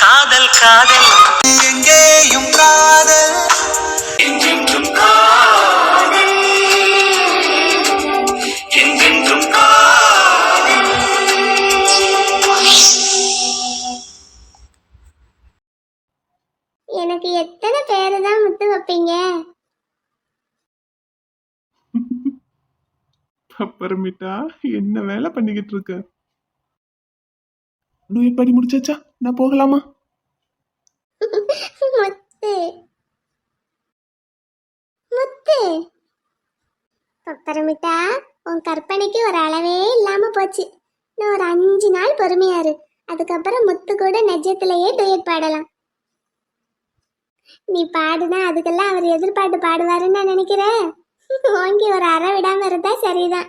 காதல் காதல். எங்கேயும் காதல். என்றென்றும் காதல். காதல். எனக்கு எத்தனை பேரு தான் முத்து வைப்பீங்க? அப்புறமேட்டா என்ன வேலை பண்ணிக்கிட்டு இருக்க? டூயட் படி முடிச்சாச்சா? நான் போகலாமா? முத்து. முத்து. பப்பரமிட்டா உன் கற்பனைக்கு ஒரு அளவே இல்லாம போச்சு. இன்னும் ஒரு அஞ்சு நாள் பொறுமையா இரு அதுக்கப்புறம் முத்து கூட நெஜத்திலேயே டூயட் பாடலாம். நீ பாடுனா அதுக்கெல்லாம் அவர் எதிர்பார்த்து பாடுவாருன்னு நான் நினைக்கிறேன். ஓங்கி ஒரு அற விடாம இருந்தா சரிதான்.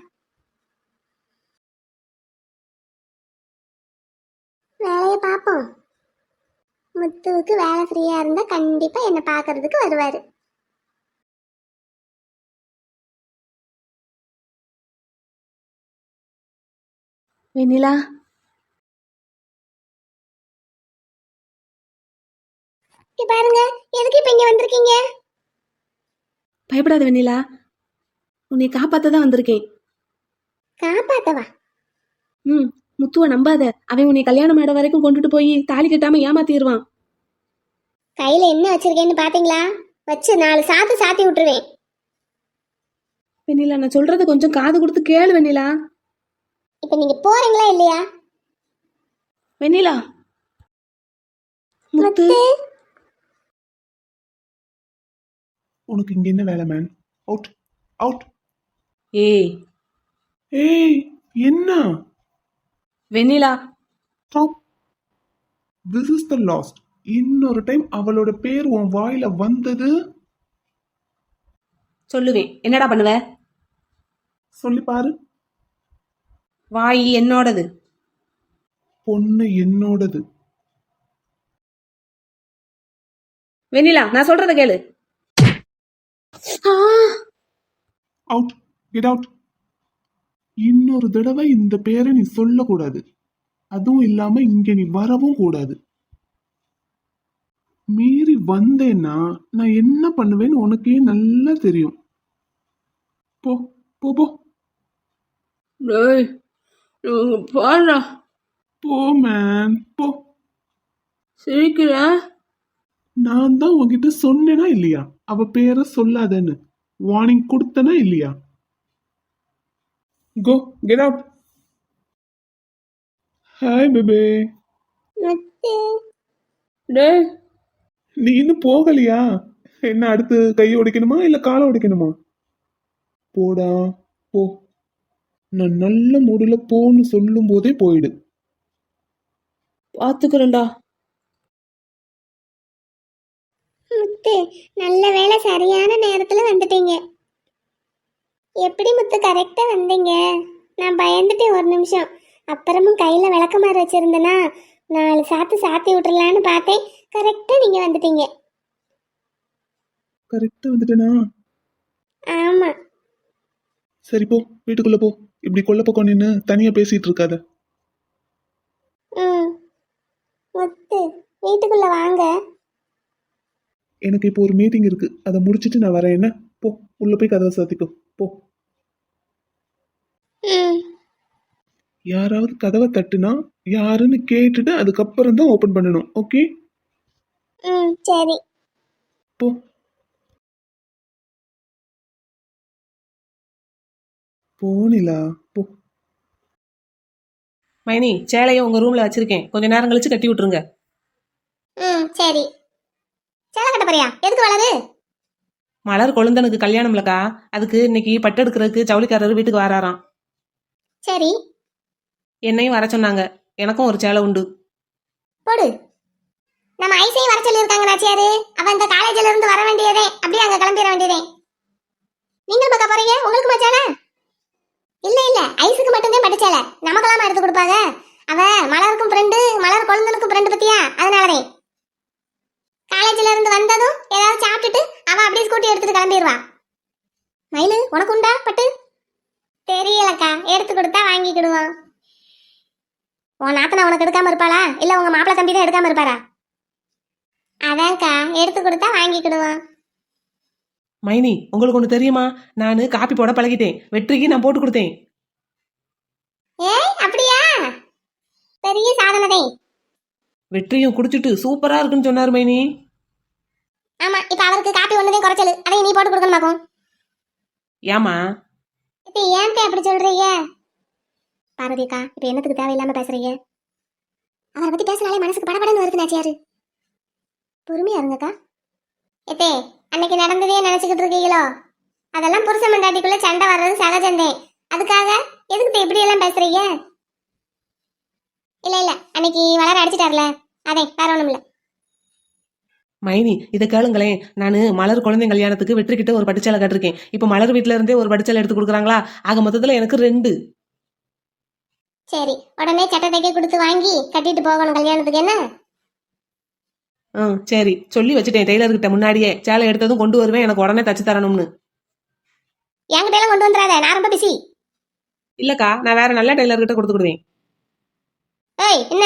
வேலையை பார்ப்போம். முத்துவுக்கு வேலை ஃப்ரீயா இருந்தா கண்டிப்பா என்ன பார்க்கறதுக்கு வருவாரு. வெண்ணிலா. பாருங்க எதுக்கு இப்ப இங்க வந்திருக்கீங்க? பயப்படாத வெண்ணிலா. உன்னை காப்பாத்த தான் வந்திருக்கேன். காப்பாத்தவா? ம். முத்துவை நம்பாத. அவன் உன்னை கல்யாணம் மேடம் வரைக்கும் கொண்டுட்டு போய் தாலி கட்டாம ஏமாத்திடுவான். கையில என்ன வச்சிருக்கேன்னு பாத்தீங்களா? வச்சு நாலு சாத்து சாத்தி விட்டுருவேன். வெண்ணிலா நான் சொல்றத கொஞ்சம் காது கொடுத்து கேளு வெண்ணிலா. இப்ப நீங்க போறீங்களா இல்லையா? வெண்ணிலா. முத்து. முத்து. உனக்கு இங்க என்ன வேலை மேன் அவுட் அவுட் ஏய். ஏய் என்ன? Vennila stop this is the last இன்னொரு டைம் அவளோட பேர் உன் வாயில வந்தது. சொல்லுவேன். என்னடா பண்ணுவ? சொல்லி பாரு. வாய் என்னோடது. பொண்ணு என்னோடது. வெண்ணிலா நான் சொல்றத கேளு. அவுட் கெட் அவுட் இன்னொரு தடவை இந்த பேரை நீ சொல்லக்கூடாது. அதுவும் இல்லாம இங்க நீ வரவும் கூடாது. மீறி வந்தேன்னா நான் என்ன பண்ணுவேன்னு உனக்கே நல்லா தெரியும். போ போ போ. பாருடா. போ மேன் போ. சிரிக்கிற? நான் தான் உன்கிட்ட சொன்னேனா இல்லையா? அவ பேரை சொல்லாதன்னு. வார்னிங் கொடுத்தனா இல்லையா? Go get out hi baby Muthu டேய் நீ இன்னும் போகலையா? என்ன அடுத்து கையை உடைக்கணுமா இல்ல காலை உடைக்கணுமா போடா போ. நான் நல்ல மூடுல போன்னு சொல்லும் போதே போயிடு. பாத்துக்கிறேன்டா. முத்து நல்ல வேலை சரியான நேரத்துல வந்துட்டீங்க. எப்படி முத்து கரெக்டா வந்தீங்க? நான் பயந்துட்டேன் ஒரு நிமிஷம். அப்புறமும் கையில விளக்கமாறு வச்சிருந்தேனா நாலு சாத்து சாத்தி விட்டுறலான்னு பார்த்தேன். கரெக்டா நீங்க வந்துட்டீங்க. கரெக்டா வந்துட்டேனா? ஆமா. சரி போ. வீட்டுக்குள்ள போ. இப்படி கொல்ல பக்கம் நின்று தனியா பேசிட்டு இருக்காத. ம். முத்து வீட்டுக்குள்ள வாங்க. எனக்கு இப்போ ஒரு மீட்டிங் இருக்கு. அதை முடிச்சிட்டு நான் வரேன். என்ன? போ. உள்ள போய் கதவை சாத்திக்கோ. போ. யாராவது கதவை தட்டுனா யாருன்னு கேட்டுட்டு அதுக்கப்புறம் தான் ஓபன் பண்ணணும். ஓகே ம் சரி. போ. போனிலா போ. மைனி சேலையை உங்க ரூம்ல வச்சிருக்கேன். கொஞ்ச நேரம் கழிச்சு கட்டி விட்டுருங்க. ம் சரி. சேலை கட்ட போறியா? எதுக்கு வளரு? மலர் கொழுந்தனுக்கு கல்யாணம்லக்கா? அதுக்கு இன்னைக்கு பட்டு எடுக்கிறதுக்கு ஜவுளிக்காரர் வீட்டுக்கு வராராம். சரி. என்னையும் வர சொன்னாங்க. எனக்கும் ஒரு சேலை உண்டு. போடு. நம்ம ஐசையும் வர சொல்லியிருக்காங்க நாச்சியாரு. அவ இந்த காலேஜ்ல இருந்து வர வேண்டியதே. அப்படியே அங்க கிளம்பிட வேண்டியதே. நீங்களும் பார்க்க போறீங்க? உங்களுக்கு மச்சான இல்ல இல்ல. ஐஸுக்கு மட்டும்தான் பட்டுச்சேல நமக்கெல்லாம் எடுத்து கொடுப்பாங்க? அவ மலருக்கும் ஃப்ரெண்டு மலர் கொழுந்தனுக்கும் ஃப்ரெண்டு பத்தியா? அதனாலதே. காலேஜ்ல இருந்து வந்ததும் ஏதாவது சாப்பிட்டுட்டு அவ அப்படியே ஸ்கூட்டி எடுத்துட்டு கிளம்பிடுவா. மயிலு உனக்கு உண்டா பட்டு? தெரியலக்கா எடுத்து கொடுத்தா வாங்கிக்கிடுவோம். உன் நாத்தனா உனக்கு எடுக்காம இருப்பாளா? இல்ல உங்க மாப்பிள்ளை தம்பி தான் எடுக்காம இருப்பாரா? அதான்க்கா எடுத்து கொடுத்தா வாங்கிக்கிடுவோம். மைனி உங்களுக்கு ஒன்று தெரியுமா? நான் காப்பி போட பழகிட்டேன். வெற்றிக்கு நான் போட்டு கொடுத்தேன். ஏய் அப்படியா? பெரிய சாதனை வெற்றியும் குடிச்சிட்டு சூப்பரா இருக்குன்னு சொன்னார் மைனி. ஆமா இப்ப அவருக்கு காப்பி ஒண்ணுதே குறைச்சல். அதை நீ போட்டு கொடுக்கணுமாக்கும் ஏமா இப்ப ஏன் அப்படி சொல்றீங்க? பார்வதிக்கா இப்ப என்னத்துக்கு தேவையில்லாம பேசுறீங்க? அவரை பத்தி பேசினாலே மனசுக்கு படபடன்னு வருது நாச்சியாரு. பொறுமையா இருங்கக்கா எத்தே அன்னைக்கு நடந்ததே நினைச்சுக்கிட்டு இருக்கீங்களோ? அதெல்லாம் புருஷ மண்டாட்டிக்குள்ள சண்டை வர்றது சகஜந்தே அதுக்காக எதுக்கு இப்படி எல்லாம் பேசுறீங்க? இல்ல இல்ல அன்னைக்கு வளர அடிச்சிட்டார்ல. அதே வேற ஒண்ணும் இல்ல மைனி இதை கேளுங்களேன். நான் மலர் குழந்தை கல்யாணத்துக்கு வெற்றி கிட்ட ஒரு பட்டுச்சேலை கட்டிருக்கேன். இப்போ மலர் வீட்ல இருந்தே ஒரு பட்டுச்சேலை எடுத்து கொடுக்குறாங்களா? ஆக மொத்தத்துல எனக்கு ரெண்டு. சரி உடனே சட்டத்தைக்கே கொடுத்து வாங்கி கட்டிட்டு போகணும். கல்யாணத்துக்கு என்ன? ம் சரி. சொல்லி வச்சுட்டேன். டெய்லர் கிட்ட முன்னாடியே சேலை எடுத்ததும் கொண்டு வருவேன். எனக்கு உடனே தச்சு தரணும்னு. என்கிட்ட எல்லாம் கொண்டு வந்துடாத. நான் ரொம்ப பிஸி இல்லக்கா நான் வேற நல்ல டெய்லர் கிட்ட கொடுத்துக்கிடுவேன் ஏய் என்ன?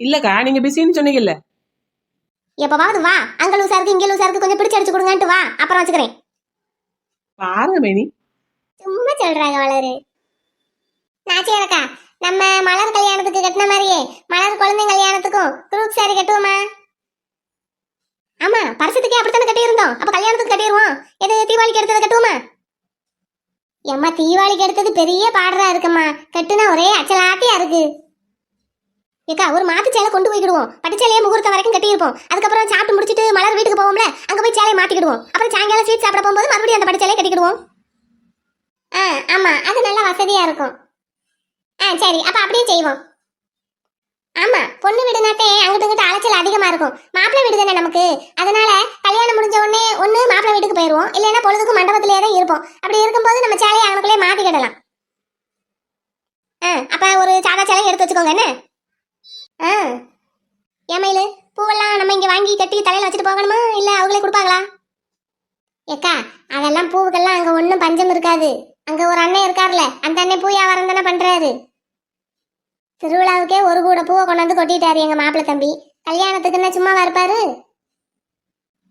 இல்லக்கா நீங்க பிஸின்னு சொன்னீங்கல்ல. எப்பவாவது வா. அங்க லூசா இருக்கு இங்க லூசா இருக்கு கொஞ்சம் பிடிச்சு அடிச்சு கொடுங்கன்ட்டு வா. அப்புறம் வச்சுக்கிறேன். பாருங்க மைனி. சும்மா சொல்றாங்க வளரு. நாச்சியாரக்கா நம்ம மலர் கல்யாணத்துக்கு கட்டின மாதிரியே மலர் குழந்தை கல்யாணத்துக்கும் குரூப் சாரி கட்டுவோமா? ஆமா பரிசத்துக்கே அப்படித்தானே கட்டியிருந்தோம். அப்ப கல்யாணத்துக்கு கட்டிடுவோம். எது தீபாவளிக்கு எடுத்ததை கட்டுவோமா? ஏம்மா தீபாவளிக்கு எடுத்தது பெரிய பாடரா இருக்கும்மா கட்டுனா ஒரே அச்சலாத்தியா இருக்கு. ஏக்கா ஒரு மாத்து சேலை கொண்டு போய்க்கிடுவோம். பட்டு சேலையே முகூர்த்தம் வரைக்கும் கட்டியிருப்போம். அதுக்கப்புறம் சாப்பிட்டு முடிச்சுட்டு மலர் வீட்டுக்கு போவோம்ல அங்க போய் சேலையை மாத்திக்கிடுவோம் அப்புறம் சாயங்காலம் ஸ்வீட் சாப்பிட போகும்போது மறுபடியும் அந்த பட்டு சேலையை கட்டிக்கிடுவோம். ஆ ஆமா அது நல்லா வசதியா இருக்கும். ஆ சரி அப்ப அப்படியே செய்வோம். ஆமா பொண்ணு வீடுனாத்தே அங்கிட்டு இங்கிட்ட அலைச்சல் அதிகமா இருக்கும். மாப்பிள்ளை வீடு தானே நமக்கு? அதனால கல்யாணம் முடிஞ்ச உடனே ஒன்று மாப்பிள்ளை வீட்டுக்கு போயிருவோம். இல்லைன்னா பொழுதுக்கு மண்டபத்திலே தான் இருப்போம். அப்படி இருக்கும்போது நம்ம சேலையை அவனுக்குள்ளே மாற்றிக்கிடலாம் ஆ அப்போ ஒரு சாதா சேலையை எடுத்து வச்சுக்கோங்க என்ன? ஆ. ஏமையிலு பூவெல்லாம் நம்ம இங்கே வாங்கி கட்டி தலையில் வச்சுட்டு போகணுமா? இல்லை அவங்களே கொடுப்பாங்களா? ஏக்கா அதெல்லாம் பூவுக்கெல்லாம் அங்கே ஒன்றும் பஞ்சம் இருக்காது. அங்கே ஒரு அண்ணன் இருக்கார்ல அந்த அண்ணன் பூ வியாபாரம் தானே பண்ணுறாரு திருவிழாவுக்கே ஒரு கூட பூவை கொண்டாந்து கொட்டிட்டாரு எங்கள் மாப்பிள்ளை தம்பி. கல்யாணத்துக்குன்னா சும்மாவா இருப்பாரு?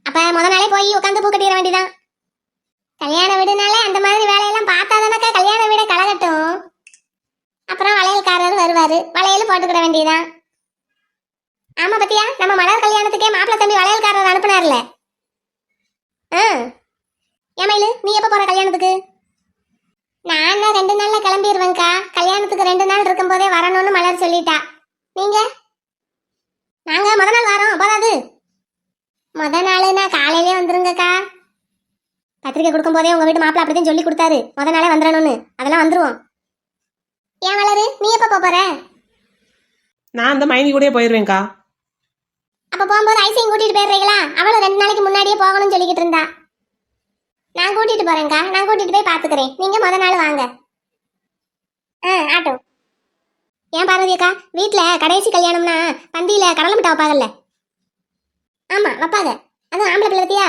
அப்போ முத நாளே போய் உட்காந்து பூ கட்டிட வேண்டியதான் கல்யாண வீடுனாலே அந்த மாதிரி வேலையெல்லாம் பார்த்தா தானக்கா கல்யாண வீடை களைகட்டும் அப்புறம் வளையல்காரர் வருவார். வளையல் போட்டுக்கிட வேண்டியதான் ஆமா பத்தியா? நம்ம மலர் கல்யாணத்துக்கே மாப்பிள தம்பி வளையல்காரர் அனுப்புனார்ல. ஆ. ஏமையிலு நீ எப்ப போற கல்யாணத்துக்கு? நான் ரெண்டு நாள்ல கிளம்பிடுவேன்க்கா கல்யாணத்துக்கு ரெண்டு நாள் இருக்கும்போதே வரணும்னு மலர் சொல்லிட்டா. நீங்க? நாங்க முத நாள் வரோம். போதாது முத நாளுனா காலையிலே வந்துருங்கக்கா. பத்திரிக்கை கொடுக்கும் போதே உங்க வீட்டு மாப்பிள்ள அப்படிதான் சொல்லி கொடுத்தாரு. முத நாளே வந்துடணும்னு அதெல்லாம் வந்துருவோம். ஏன் வளரு நீ எப்ப போற? நான் அந்த மைனி கூட போயிருவேன்க்கா. அப்போ போகும்போது ஐசையும் கூட்டிட்டு போயிடுறீங்களா? அவளும் ரெண்டு நாளைக்கு முன்னாடியே போகணும்னு சொல்லிக்கிட்டு இருந்தா. நான் கூட்டிட்டு போறேன்க்கா. நான் கூட்டிட்டு போய் பாத்துக்கிறேன். நீங்க முத நாள் வாங்க. ஆ ஆட்டோ. ஏன் பார்வதி அக்கா? கடைசி கல்யாணம்னா பந்தியில கடலை மிட்டா வைப்பாங்கல்ல? ஆமா வைப்பாங்க. அதுவும் ஆம்பளை பிள்ளை பத்தியா?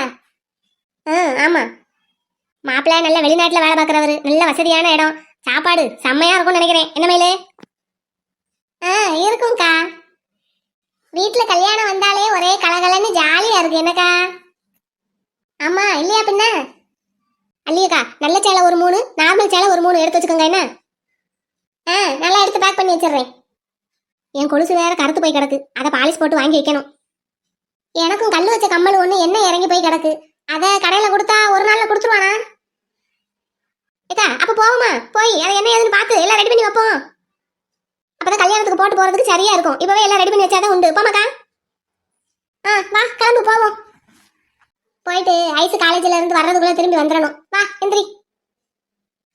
ஆ ஆமா. மாப்பிள்ளை நல்ல வெளிநாட்டுல வேலை பார்க்குறவர். நல்ல வசதியான இடம். சாப்பாடு செம்மையா இருக்கும்னு நினைக்கிறேன். என்ன மயிலே? ஆ இருக்கும்க்கா. வீட்ல கல்யாணம் வந்தாலே ஒரே கலகலன்னு ஜாலியா இருக்கு. என்னக்கா? ஆமா இல்லையா பின்ன? அல்லியக்கா நல்ல சேலை ஒரு மூணு நார்மல் சேலை ஒரு மூணு எடுத்து வச்சுக்கோங்க என்ன? ஆ நல்லா எடுத்து பேக் பண்ணி வச்சிடுறேன். என் கொலுசு வேற கருத்து போய் கிடக்கு. அதை பாலிஷ் போட்டு வாங்கி வைக்கணும். எனக்கும் கல் வச்ச கம்மல் ஒன்று என்ன இறங்கி போய் கிடக்கு? அதை கடையில் கொடுத்தா ஒரு நாளில் கொடுத்துருவானா? ஏக்கா அப்போ போவோமா? போய் அதை என்ன ஏதுன்னு பார்த்து எல்லாம் ரெடி பண்ணி வைப்போம். அப்பதான் கல்யாணத்துக்கு போட்டு போறதுக்கு சரியா இருக்கும். இப்பவே எல்லாம் ரெடி பண்ணி வச்சாதான் உண்டு. போமாக்கா ஆ வா கிளம்பு போவோம். போயிட்டு ஐஸ் காலேஜ்ல இருந்து வர்றதுக்குள்ள திரும்பி வந்துடணும் வா எந்திரி.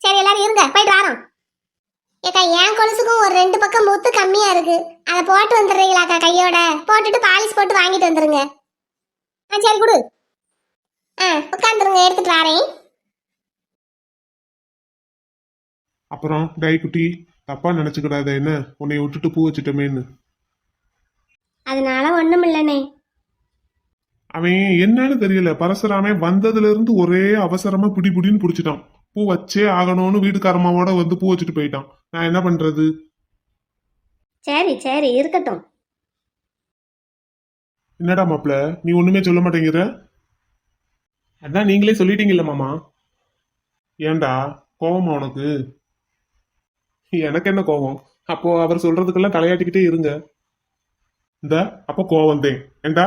சரி எல்லாரும் இருங்க. போயிட்டு வரோம். ஏக்கா என் கொலுசுக்கும் ஒரு ரெண்டு பக்கம் முத்து கம்மியா இருக்கு. அதை போட்டு வந்துடுறீங்களாக்கா கையோட? போட்டுட்டு பாலிஷ் போட்டு வாங்கிட்டு வந்துருங்க. ஆ சரி கொடு. ஆ உட்காந்துருங்க எடுத்துட்டு வரேன். அப்புறம் டை குட்டி. தப்பா நினைச்சுக்கிடாத என்ன? உன்னை விட்டுட்டு பூ வச்சுட்டோமேன்னு. அதனால ஒண்ணும் இல்லனே அவன் என்னன்னு தெரியல. பரசுராமே வந்ததுல இருந்து ஒரே அவசரமா பிடி பிடின்னு பிடிச்சிட்டான். பூ வச்சே ஆகணும்னு வீட்டுக்காரமாவோட வந்து பூ வச்சுட்டு போயிட்டான். நான் என்ன பண்றது? சரி சரி இருக்கட்டும். என்னடா மாப்ள நீ ஒண்ணுமே சொல்ல மாட்டேங்கிற? அதான் நீங்களே சொல்லிட்டீங்கல்ல மாமா. ஏன்டா கோவமா உனக்கு? எனக்கு என்ன கோவம்? அப்போ அவர் சொல்றதுக்கெல்லாம் தலையாட்டிக்கிட்டே இருங்க. இந்த அப்ப கோவம் தேன் ஏண்டா?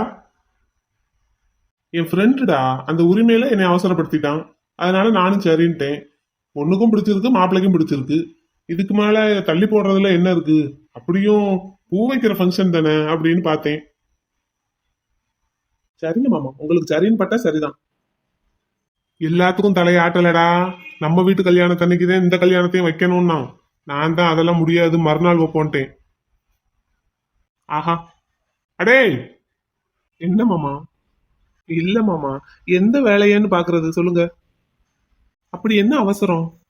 என் ஃப்ரெண்டுடா அந்த உரிமையில என்னை அவசரப்படுத்திட்டான். அதனால நானும் சரின்ட்டேன். பொண்ணுக்கும் பிடிச்சிருக்கு மாப்பிள்ளைக்கும் பிடிச்சிருக்கு. இதுக்கு மேல தள்ளி போடுறதுல என்ன இருக்கு? அப்படியும் பூ வைக்கிற ஃபங்க்ஷன் தானே அப்படின்னு பார்த்தேன். சரிங்க மாமா உங்களுக்கு சரின்னு பட்டா சரிதான். எல்லாத்துக்கும் தலையாட்டலடா. நம்ம வீட்டு கல்யாணத்தன்னைக்கு தான் இந்த கல்யாணத்தையும் வைக்கணும்னா நான் தான் அதெல்லாம் முடியாது மறுநாள் வைப்போன்ட்டேன். ஆஹா. அடே! என்ன மாமா? இல்ல மாமா எந்த வேலையன்னு பாக்குறது சொல்லுங்க. அப்படி என்ன அவசரம்?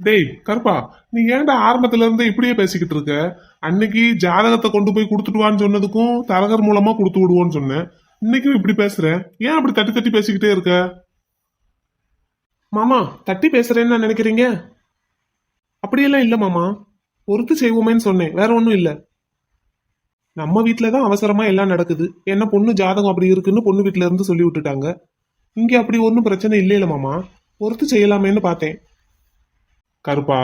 டேய் கருப்பா நீ ஏன்டா ஆரம்பத்துல இருந்து இப்படியே பேசிக்கிட்டு இருக்க? அன்னைக்கு ஜாதகத்தை கொண்டு போய் கொடுத்துட்டுவான்னு சொன்னதுக்கும் தரகர் மூலமா கொடுத்து விடுவோன்னு சொன்னேன். இன்னைக்கும் இப்படி பேசுற? ஏன் அப்படி தட்டி தட்டி பேசிக்கிட்டே இருக்க? மாமா தட்டி பேசுறேன்னு நான் நினைக்கிறீங்க? அப்படியெல்லாம் இல்ல மாமா. பொறுத்து செய்வோமேன்னு சொன்னேன். வேற ஒன்றும் இல்லை. நம்ம வீட்டில் தான் அவசரமா எல்லாம் நடக்குது. என்ன பொண்ணு ஜாதகம் அப்படி இருக்குன்னு பொண்ணு வீட்டில இருந்து சொல்லி விட்டுட்டாங்க. இங்கே அப்படி ஒன்றும் பிரச்சனை இல்லையில மாமா. பொறுத்து செய்யலாமேன்னு பார்த்தேன். கருப்பா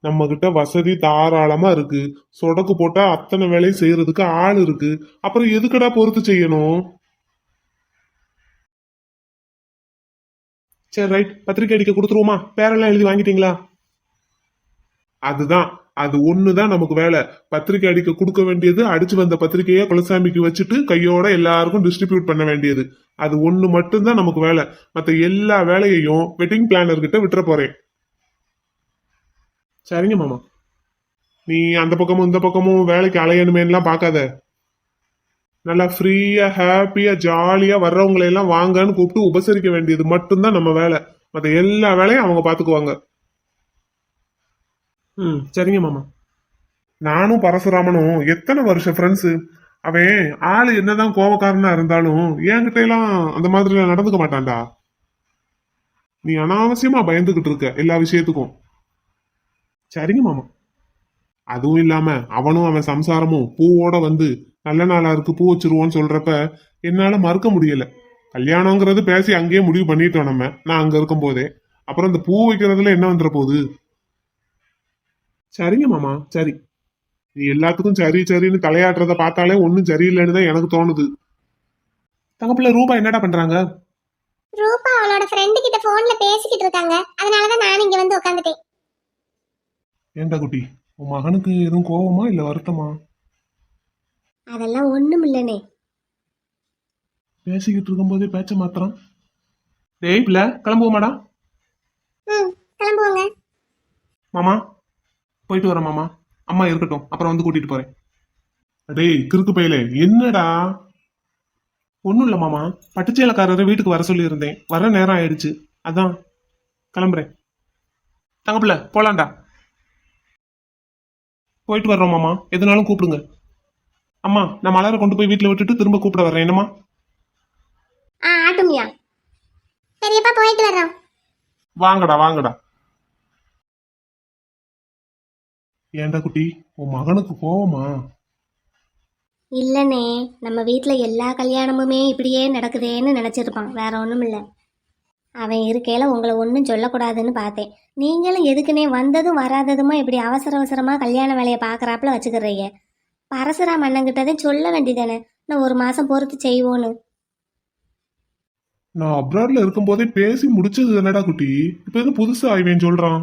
நம்ம கிட்ட வசதி தாராளமா இருக்கு. சொடக்கு போட்டா அத்தனை வேலையும் செய்யறதுக்கு ஆள் இருக்கு. அப்புறம் எதுக்கடா பொறுத்து செய்யணும்? சரி ரைட் பத்திரிக்கை அடிக்க கொடுத்துருவோமா? பேரெல்லாம் எழுதி வாங்கிட்டீங்களா? அதுதான். அது ஒண்ணுதான் நமக்கு வேலை. பத்திரிக்கை அடிக்க கொடுக்க வேண்டியது அடிச்சு வந்த பத்திரிக்கையை குலசாமிக்கு வச்சுட்டு கையோட எல்லாருக்கும் டிஸ்ட்ரிபியூட் பண்ண வேண்டியது. அது ஒண்ணு மட்டும்தான் நமக்கு வேலை. மத்த எல்லா வேலையையும் வெட்டிங் பிளானர் கிட்ட விட்டுற போறேன். சரிங்க மாமா. நீ அந்த பக்கமும் இந்த பக்கமும் வேலைக்கு அலையணுமேலாம் பார்க்காத. நல்லா ஃப்ரீயா ஹாப்பியா ஜாலியா வர்றவங்களை எல்லாம் வாங்கன்னு கூப்பிட்டு உபசரிக்க வேண்டியது மட்டும்தான் நம்ம வேலை. மற்ற எல்லா வேலையும் அவங்க பார்த்துக்குவாங்க. ம் சரிங்க மாமா. நானும் பரசுராமனும் எத்தனை வருஷம் ஃப்ரெண்ட்ஸு அவன் ஆள் என்னதான் கோபக்காரனா இருந்தாலும் என்கிட்ட எல்லாம் அந்த மாதிரி நடந்துக்க மாட்டான்டா. நீ அனாவசியமா பயந்துகிட்டு இருக்க எல்லா விஷயத்துக்கும். சரிங்க மாமா. அதுவும் இல்லாம அவனும் அவன் சம்சாரமும் பூவோட வந்து நல்ல நாளா இருக்கு பூ வச்சிருவோன்னு சொல்றப்ப என்னால மறுக்க முடியல. கல்யாணங்கிறது பேசி அங்கேயே முடிவு பண்ணிட்டோம் நம்ம. நான் அங்க இருக்கும் போதே அப்புறம் இந்த பூ வைக்கிறதுல என்ன வந்துட போகுது? சரிங்க மாமா சரி. நீ எல்லாத்துக்கும் சரி சரின்னு தலையாட்டுறத பார்த்தாலே ஒன்றும் சரியில்லைன்னு தான் எனக்கு தோணுது. தங்கப்பிள்ள ரூபா என்னடா பண்றாங்க? ரூபா அவளோட ஃப்ரெண்டு கிட்ட போன்ல பேசிக்கிட்டு இருக்காங்க. அதனாலதான் நானும் இங்க வந்து உட்காந்துட்டேன் ஏண்டா குட்டி? உன் மகனுக்கு எதுவும் கோவமா இல்ல வருத்தமா? அதெல்லாம் ஒண்ணும் இல்லனே. பேசிக்கிட்டு இருக்கும்போதே பேச்ச மாத்திரம் டேய் பிள்ளை கிளம்புவோமாடா? ம் கிளம்புவோங்க. மாமா போயிட்டு வரேன் மாமா. அம்மா இருக்கட்டும். அப்புறம் வந்து கூட்டிட்டு போறேன். டேய் கிறுக்கு பையலே. என்னடா? ஒன்றும் இல்லை மாமா. பட்டுச்சேலக்காரரை வீட்டுக்கு வர சொல்லியிருந்தேன். வர நேரம் ஆயிடுச்சு. அதான். கிளம்புறேன். தங்கப்பிள்ள போலாம்டா. போயிட்டு வர்றோம் மாமா. எதுனாலும் கூப்பிடுங்க. அம்மா நான் மலரை கொண்டு போய் வீட்டில் விட்டுட்டு திரும்ப கூப்பிட வர்றேன். என்னம்மா? ஆ ஆட்டுமியா. பெரியப்பா போயிட்டு வர்றோம். வாங்கடா வாங்கடா. ஏன்டா குட்டி? உன் மகனுக்கு கோவமா? இல்லனே நம்ம வீட்டில் எல்லா கல்யாணமுமே இப்படியே நடக்குதேன்னு நினச்சிருப்பான். வேற ஒன்றும் இல்லை. அவன் இருக்கையில் உங்களை ஒன்றும் சொல்லக்கூடாதுன்னு பார்த்தேன். நீங்களும் எதுக்குனே வந்ததும் வராததுமா இப்படி அவசர அவசரமாக கல்யாண வேலையை பார்க்குறாப்புல வச்சுக்கிறீங்க? பரசுராம் அண்ணங்கிட்டதே சொல்ல வேண்டியதானே? நான் ஒரு மாதம் பொறுத்து செய்வோன்னு. நான் அப்ராட்ல இருக்கும்போதே பேசி முடிச்சது தானடா குட்டி? இப்போ எதுவும் புதுசா இவன் சொல்றான்?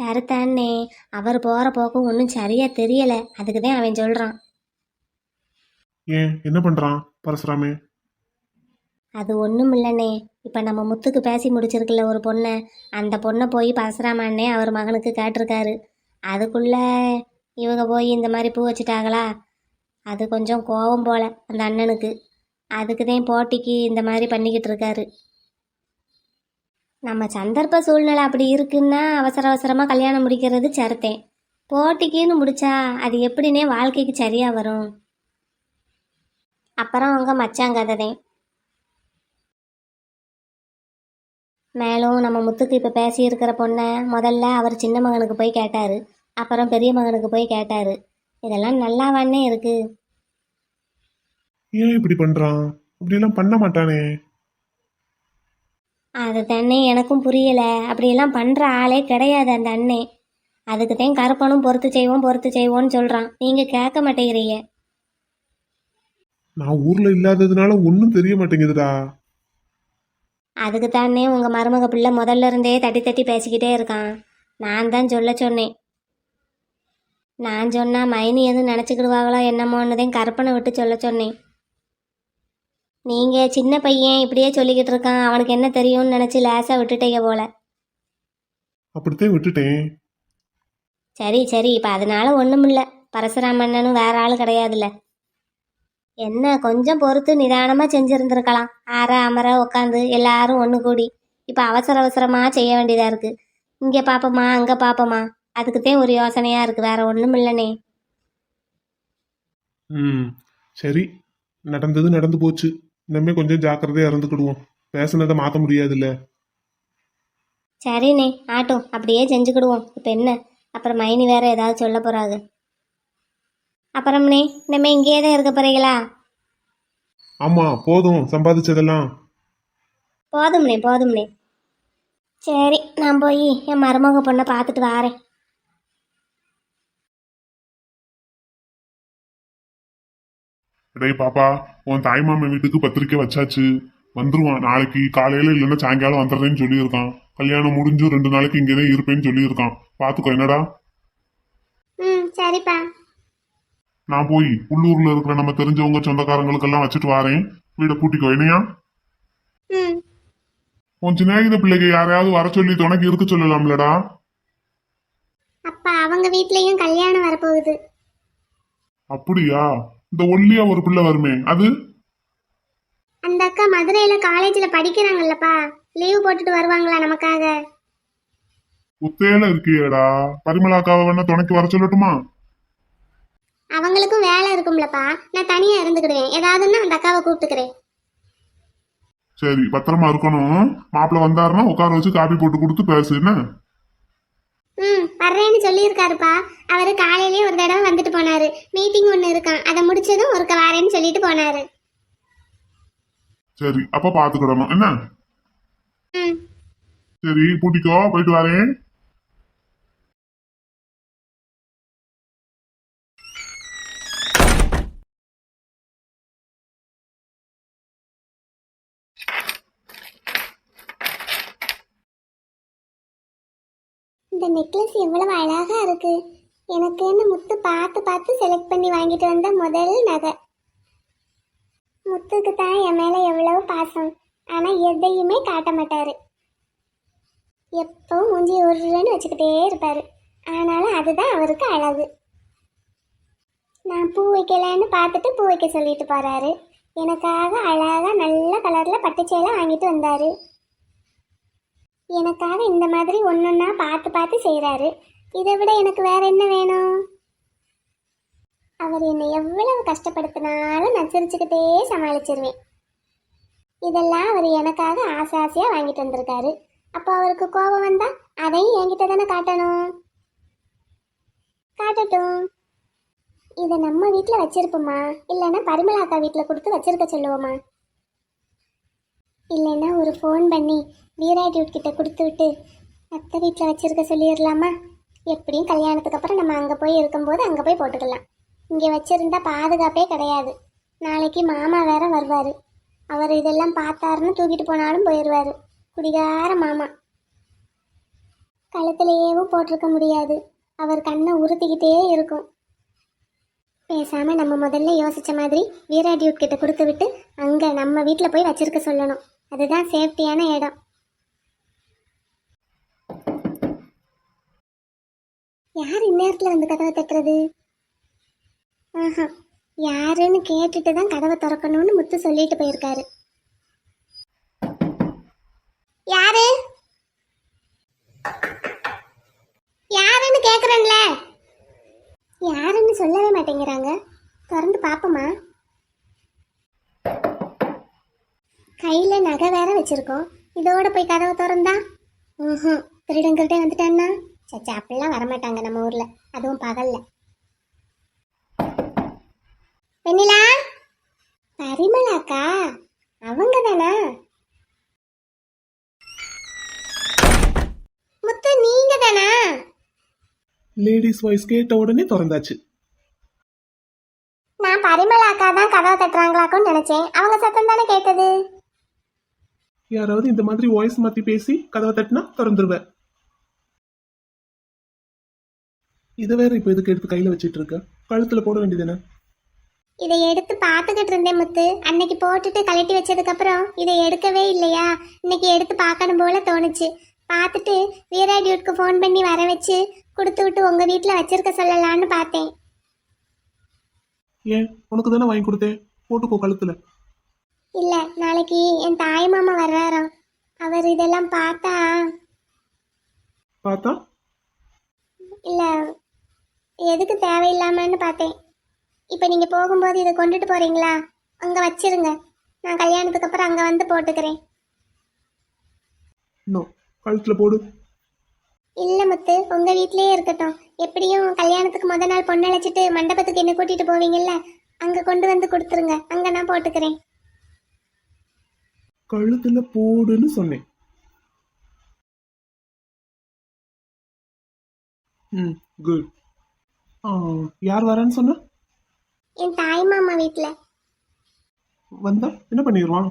சரித்தானே அவர் போகிற போக்கும் ஒன்றும் சரியாக தெரியலை. அதுக்கு தான் அவன் சொல்கிறான் ஏன்? என்ன பண்றான் பரசுராமே? அது ஒன்றும் இல்லைண்ணே இப்போ நம்ம முத்துக்கு பேசி முடிச்சிருக்குல்ல ஒரு பொண்ணை. அந்த பொண்ணை போய் பரசுராமண்ணே அவர் மகனுக்கு கேட்டிருக்காரு. அதுக்குள்ள இவங்க போய் இந்த மாதிரி பூ வச்சுட்டாங்களா? அது கொஞ்சம் கோபம் போல அந்த அண்ணனுக்கு. அதுக்கு தான் போட்டிக்கு இந்த மாதிரி பண்ணிக்கிட்டு இருக்காரு. நம்ம சந்தர்ப்ப சூழ்நிலை அப்படி இருக்குன்னா அவசர அவசரமாக கல்யாணம் முடிக்கிறது சருத்தேன். போட்டிக்குன்னு முடிச்சா அது எப்படின்னே வாழ்க்கைக்கு சரியாக வரும். அப்புறம் அவங்க மச்சாங்கதை தான் மேலும் நம்ம முத்துக்கு இப்போ பேசியிருக்கிற பொண்ணை முதல்ல அவர் சின்ன மகனுக்கு போய் கேட்டார். அப்புறம் பெரிய மகனுக்கு போய் கேட்டார். இதெல்லாம் நல்லாவானே இருக்கு. ஏன் இப்படி பண்ணுறான் இப்படியெல்லாம் பண்ண மாட்டானே. அது தானே எனக்கும் புரியல. அப்படியெல்லாம் பண்ற ஆளே கிடையாது அந்த அண்ணே. அதுக்கு தான் கருப்பனும் பொறுத்து செய்வோம் பொறுத்து செய்வோம்னு சொல்றான். நீங்க கேட்க மாட்டேங்கிறீங்க. நான் ஊர்ல இல்லாததுனால ஒன்றும் தெரிய மாட்டேங்குதுடா. அதுக்கு தானே உங்க மருமக பிள்ளை முதல்ல இருந்தே தட்டி தட்டி பேசிக்கிட்டே இருக்கான். நான் தான் சொல்ல சொன்னேன். நான் சொன்னா மைனி எதுவும் நினச்சிக்கிடுவாங்களோ என்னமோன்னு தான் கருப்பனை விட்டு சொல்ல சொன்னேன். நீங்க சின்ன பையன் இப்படியே சொல்லிக்கிட்டு இருக்கான். அவனுக்கு என்ன தெரியும்னு நினச்சி லேசா விட்டுட்டீங்க போல. அப்படித்தான் விட்டுட்டேன். சரி சரி. இப்போ அதனால ஒன்றும் இல்லை. பரசுராமண்ணனும் வேற ஆள் கிடையாதுல்ல. என்ன கொஞ்சம் பொறுத்து நிதானமாக செஞ்சுருந்துருக்கலாம். ஆற அமர உட்காந்து எல்லாரும் ஒன்று கூடி. இப்போ அவசர அவசரமாக செய்ய வேண்டியதாக இருக்குது இங்கே பார்ப்போமா அங்கே பார்ப்போமா அதுக்குத்தான் ஒரு யோசனையாக இருக்குது வேற ஒன்றும் இல்லைனே. ம் சரி. நடந்தது நடந்து போச்சு. இனிமே கொஞ்சம் ஜாக்கிரதையா இருந்துக்கிடுவோம். பேசுனதை மாத்த முடியாதுல்ல. சரிண்ணே ஆட்டும். அப்படியே செஞ்சுக்கிடுவோம். இப்போ என்ன? அப்புறம் மைனி வேற ஏதாவது சொல்ல போகிறாங்க அப்புறம்ண்ணே நம்ம இங்கேயே தான் இருக்க போறீங்களா? ஆமா போதும். சம்பாதிச்சதெல்லாம். போதும்ண்ணே போதும்ண்ணே. சரி நான் போய் என் மருமக பொண்ணை பார்த்துட்டு வாரேன். டேய் பாப்பா உன் தாய்மாமன் வீட்டுக்கு பத்திரிக்கை வச்சாச்சு. வந்துருவான். நாளைக்கு காலையில இல்லைன்னா சாயங்காலம் வந்துடுறேன்னு சொல்லியிருக்கான். கல்யாணம் முடிஞ்சு ரெண்டு நாளைக்கு இங்கேதான் இருப்பேன்னு சொல்லியிருக்கான். பாத்துக்கோ என்னடா? ம் சரிப்பா. நான் போய் உள்ளூர்ல இருக்கிற நம்ம தெரிஞ்சவங்க சொந்தக்காரங்களுக்கெல்லாம் வச்சுட்டு வாரேன். வீடை பூட்டிக்கோ என்னையா? ம். உன் சின்ன பிள்ளைக்கு யாரையாவது வர சொல்லி துணைக்கு இருக்க சொல்லலாம்லடா. அப்பா அவங்க வீட்லயும் கல்யாணம் வரப்போகுது. அப்படியா? இந்த ஒல்லியா ஒரு பிள்ளை வருமே. அது? அந்த அக்கா மதுரையில காலேஜ்ல படிக்கிறாங்கல்லப்பா. லீவ் போட்டுட்டு வருவாங்களா நமக்காக? ஒத்தையில இருக்கியேடா. பரிமளாக்காவை வேணா துணைக்கு வர சொல்லட்டுமா? அவங்களுக்கும் வேலை இருக்கும்லப்பா. நான் தனியா இருந்துக்கிடுவேன். ஏதாவதுன்னா அந்த அக்காவை கூப்பிட்டுக்கிறேன். சரி பத்திரமா இருக்கணும். மாப்பிள்ள வந்தாருன்னா உட்கார வச்சு காப்பி போட்டு கொடுத்து பேசு என்ன? ம் வர்றேன்னு சொல்லியிருக்காருப்பா. அவரு காலையிலேயே ஒரு தடவை வந்துட்டு போனாரு. மீட்டிங் ஒன்று இருக்கான் அதை முடிச்சதும் ஒருக்க வரேன்னு சொல்லிட்டு போனாரு. சரி அப்ப பாத்துக்கிடணும். என்ன? ம். சரி பூட்டிக்கோ போயிட்டு வரேன். இந்த நெக்லஸ் எவ்வளவு அழகா இருக்கு. எனக்குன்னு முத்து பார்த்து பார்த்து செலக்ட் பண்ணி வாங்கிட்டு வந்த முதல் நகை. முத்துக்கு தான் என் மேலே எவ்வளவு பாசம். ஆனால் எதையுமே காட்ட மாட்டார். எப்பவும் மூஞ்சி உருன்னு வச்சுக்கிட்டே இருப்பார். ஆனாலும் அதுதான் அவருக்கு அழகு. நான் பூ வைக்கலன்னு பார்த்துட்டு பூ வைக்க சொல்லிட்டு போகிறாரு எனக்காக அழகாக நல்ல கலரில் பட்டுச்சேலை வாங்கிட்டு வந்தார். எனக்காக இந்த மாதிரி ஒன்றுன்னா பார்த்து பார்த்து செய்கிறாரு இதை விட எனக்கு வேற என்ன வேணும்? அவர் என்னை எவ்வளவு கஷ்டப்படுத்தினாலும் நான் சிரிச்சுக்கிட்டே சமாளிச்சிருவேன். இதெல்லாம் அவர் எனக்காக ஆசை ஆசையாக வாங்கிட்டு வந்திருக்காரு. அப்போ அவருக்கு கோபம் வந்தால் அதையும் என்கிட்ட தானே காட்டணும்? காட்டட்டும். இதை நம்ம வீட்டில் வச்சிருப்போமா? இல்லைன்னா பரிமளாக்கா வீட்டில் கொடுத்து வச்சிருக்க சொல்லுவோமா? இல்லைன்னா ஒரு ஃபோன் பண்ணி வீரா டியூட் கிட்ட கொடுத்து விட்டு அத்தை வீட்டில் வச்சிருக்க சொல்லிடலாமா? எப்படியும் கல்யாணத்துக்கு அப்புறம் நம்ம அங்கே போய் இருக்கும்போது அங்கே போய் போட்டுக்கலாம். இங்கே வச்சிருந்தா பாதுகாப்பே கிடையாது. நாளைக்கு மாமா வேற வருவார். அவர் இதெல்லாம் பார்த்தாருன்னு தூக்கிட்டு போனாலும் போயிடுவார் குடிகார மாமா. கழுத்துலையேவும் போட்டிருக்க முடியாது. அவர் கண்ணை உறுத்திக்கிட்டே இருக்கும். பேசாமல் நம்ம முதல்ல யோசித்த மாதிரி வீரா டியூட் கிட்ட கொடுத்து விட்டு அங்கே நம்ம வீட்டில் போய் வச்சிருக்க சொல்லணும். அதுதான் சேஃப்டியான இடம். யார் இந்நேரத்தில் வந்து கதவை தட்டுறது? ஆஹா யாருன்னு கேட்டுட்டு தான் கதவை திறக்கணும்னு முத்து சொல்லிட்டு போயிருக்காரு. யாரு? யாருன்னு கேக்குறேன்ல. யாருன்னு சொல்லவே மாட்டேங்கிறாங்க. திறந்து பாப்போமா? கையில நகை வேற வச்சிருக்கோம். இதோட போய் கதவை திறந்தா? ம் திருடங்கள்ட்டே வந்துட்டான்னா? சச்சா அப்படிலாம் வரமாட்டாங்க நம்ம ஊர்ல. அதுவும் பகல்ல. வெண்ணிலா? பரிமளாக்கா அவங்க தானா முத்து நீங்க தானா லேடிஸ் வாய்ஸ் கேட்ட உடனே திறந்தாச்சு. நான் பரிமளாக்கா தான் கதவை தட்டுறாங்களாக்கும்னு நினைச்சேன். அவங்க சத்தம் தானே கேட்டது? யாராவது இந்த மாதிரி வாய்ஸ் மாத்தி பேசி கதவை தட்டினா திறந்துருவேன். இதை வேற இப்ப எதுக்கு எடுத்து கையில வச்சிட்டு இருக்க? கழுத்துல போட வேண்டியதுதானே? இதை எடுத்து பார்த்துக்கிட்டு இருந்தேன் முத்து. அன்னைக்கு போட்டுட்டு கழட்டி வச்சதுக்கு அப்புறம் இதை எடுக்கவே இல்லையா? இன்னைக்கு எடுத்து பார்க்கணும் போல தோணுச்சு. பார்த்துட்டு வீரா டியூட்க்கு ஃபோன் பண்ணி வர வச்சு கொடுத்து விட்டு உங்க வீட்டில் வச்சிருக்க சொல்லலான்னு பார்த்தேன். ஏன்? உனக்கு தானே வாங்கி கொடுத்தேன்? போட்டுக்கோ கழுத்துல. இல்ல நாளைக்கு என் தாய் மாமா வர்றாராம். அவர் இதெல்லாம் பார்த்தா பார்த்தா? எதுக்கு தேவையில்லாமன்னு பார்த்தேன். இப்போ நீங்க போகும்போது இதை கொண்டுட்டு போறீங்களா? அங்க வச்சிருங்க. நான் கல்யாணத்துக்கு அப்புறம் அங்க வந்து போட்டுக்கிறேன். இன்னும் கழுத்துல போடு. இல்ல முத்து உங்க வீட்லயே இருக்கட்டும். எப்படியும் கல்யாணத்துக்கு முத நாள் பொண்ணு அழைச்சிட்டு மண்டபத்துக்கு என்ன கூட்டிட்டு போவீங்கல்ல அங்க கொண்டு வந்து கொடுத்துருங்க. அங்க நான் போட்டுக்கிறேன். கழுத்துல போடுன்னு சொன்னேன். ம் குட் யார் வரான்னு சொன்ன? என் தாய் மாமா வீட்ல. வந்தா? என்ன பண்ணிடுவான்